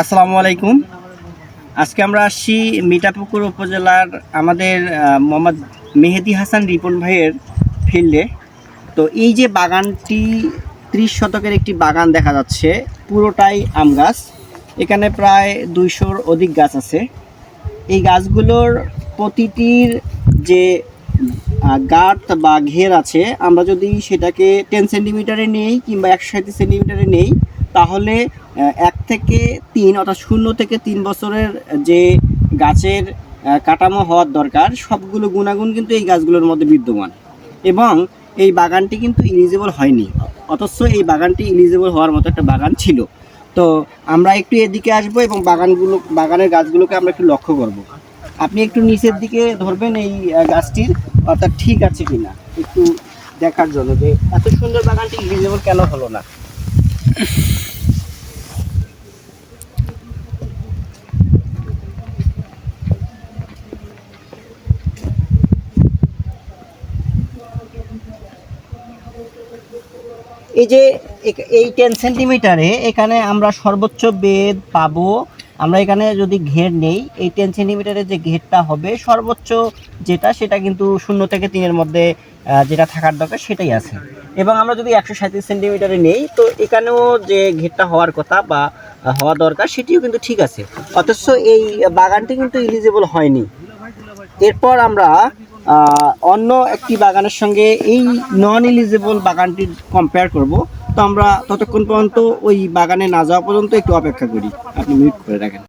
আসসালামু আলাইকুম। আজকে আমরা আসছি মিঠাপুকুর উপজেলার আমাদের মোহাম্মদ মেহেদি হাসান রিপন ভাইয়ের ফিল্ডে তো এই যে বাগানটি ত্রিশ শতকের একটি বাগান দেখা যাচ্ছে, পুরোটাই আম গাছ। এখানে প্রায় দুইশোর অধিক গাছ আছে। এই গাছগুলোর প্রতিটির যে গাঁট বা ঘের আছে, আমরা যদি সেটাকে টেন সেন্টিমিটারে নেই কিংবা একশো সেন্টিমিটারে নেই, তাহলে এক থেকে তিন, অর্থাৎ শূন্য থেকে তিন বছরের যে গাছের কাঠামো হওয়ার দরকার, সবগুলো গুণাগুণ কিন্তু এই গাছগুলোর মধ্যে বিদ্যমান। এবং এই বাগানটি কিন্তু ইলিজিবল হয়নি, অথচ এই বাগানটি ইলিজিবল হওয়ার মতো একটা বাগান ছিল। তো আমরা একটু এদিকে আসব এবং বাগানগুলো, বাগানের গাছগুলোকে আমরা একটু লক্ষ্য করব। আপনি একটু নিচের দিকে ধরবেন এই গাছটির, অর্থাৎ ঠিক আছে কিনা? একটু দেখার জন্য যে এত সুন্দর বাগানটি ইলিজিবল কেন হলো না? এই যে এই টেন সেন্টিমিটারে এখানে আমরা সর্বোচ্চ বেদ পাবো। আমরা এখানে যদি ঘের নেই, এই টেন সেন্টিমিটারের যে ঘেরটা হবে, সর্বোচ্চ যেটা, সেটা কিন্তু শূন্য থেকে তিনের মধ্যে যেটা থাকার দরকার সেটাই আছে। এবং আমরা যদি একশো সাঁত্রিশ সেন্টিমিটারে নেই, তো এখানেও যে ঘেরটা হওয়ার কথা বা হওয়া দরকার, সেটিও কিন্তু ঠিক আছে। অথচ এই বাগানটি কিন্তু ইলিজিবল হয়নি। এরপর আমরা অন্য একটি বাগানের সঙ্গে এই নন এলিজেবল বাগানটি কম্পেয়ার করব। তো আমরা ততক্ষণ পর্যন্ত ওই বাগানে না যাওয়া পর্যন্ত একটু অপেক্ষা করি। আপনি মিউট করে রাখেন।